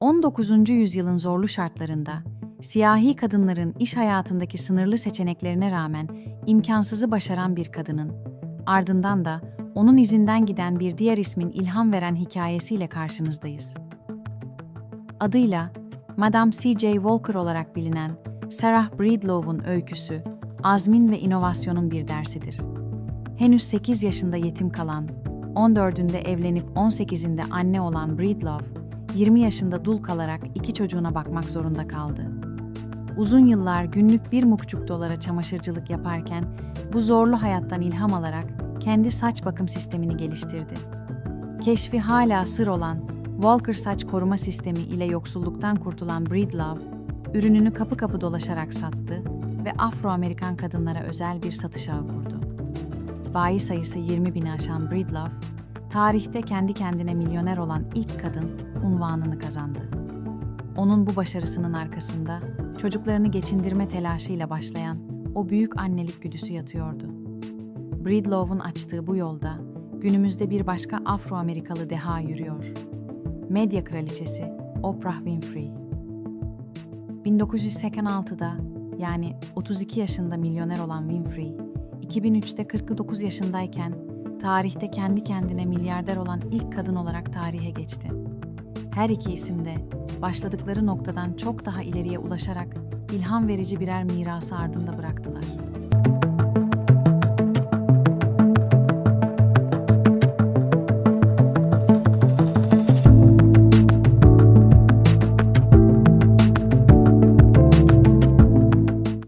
19. yüzyılın zorlu şartlarında siyahi kadınların iş hayatındaki sınırlı seçeneklerine rağmen imkansızı başaran bir kadının, ardından da onun izinden giden bir diğer ismin ilham veren hikayesiyle karşınızdayız. Adıyla Madame C.J. Walker olarak bilinen Sarah Breedlove'un öyküsü, azmin ve inovasyonun bir dersidir. Henüz 8 yaşında yetim kalan, 14'ünde evlenip 18'inde anne olan Breedlove, 20 yaşında dul kalarak iki çocuğuna bakmak zorunda kaldı. Uzun yıllar günlük 1,5 dolara çamaşırcılık yaparken bu zorlu hayattan ilham alarak kendi saç bakım sistemini geliştirdi. Keşfi hala sır olan Walker saç koruma sistemi ile yoksulluktan kurtulan Breedlove, ürününü kapı kapı dolaşarak sattı ve Afro-Amerikan kadınlara özel bir satış ağı kurdu. Bayi sayısı 20 bini aşan Breedlove, tarihte kendi kendine milyoner olan ilk kadın unvanını kazandı. Onun bu başarısının arkasında çocuklarını geçindirme telaşıyla başlayan o büyük annelik güdüsü yatıyordu. Breedlove'un açtığı bu yolda günümüzde bir başka Afro-Amerikalı deha yürüyor. Medya kraliçesi Oprah Winfrey. 1986'da yani 32 yaşında milyoner olan Winfrey, 2003'te 49 yaşındayken tarihte kendi kendine milyarder olan ilk kadın olarak tarihe geçti. Her iki isim de başladıkları noktadan çok daha ileriye ulaşarak ilham verici birer mirası ardında bıraktılar.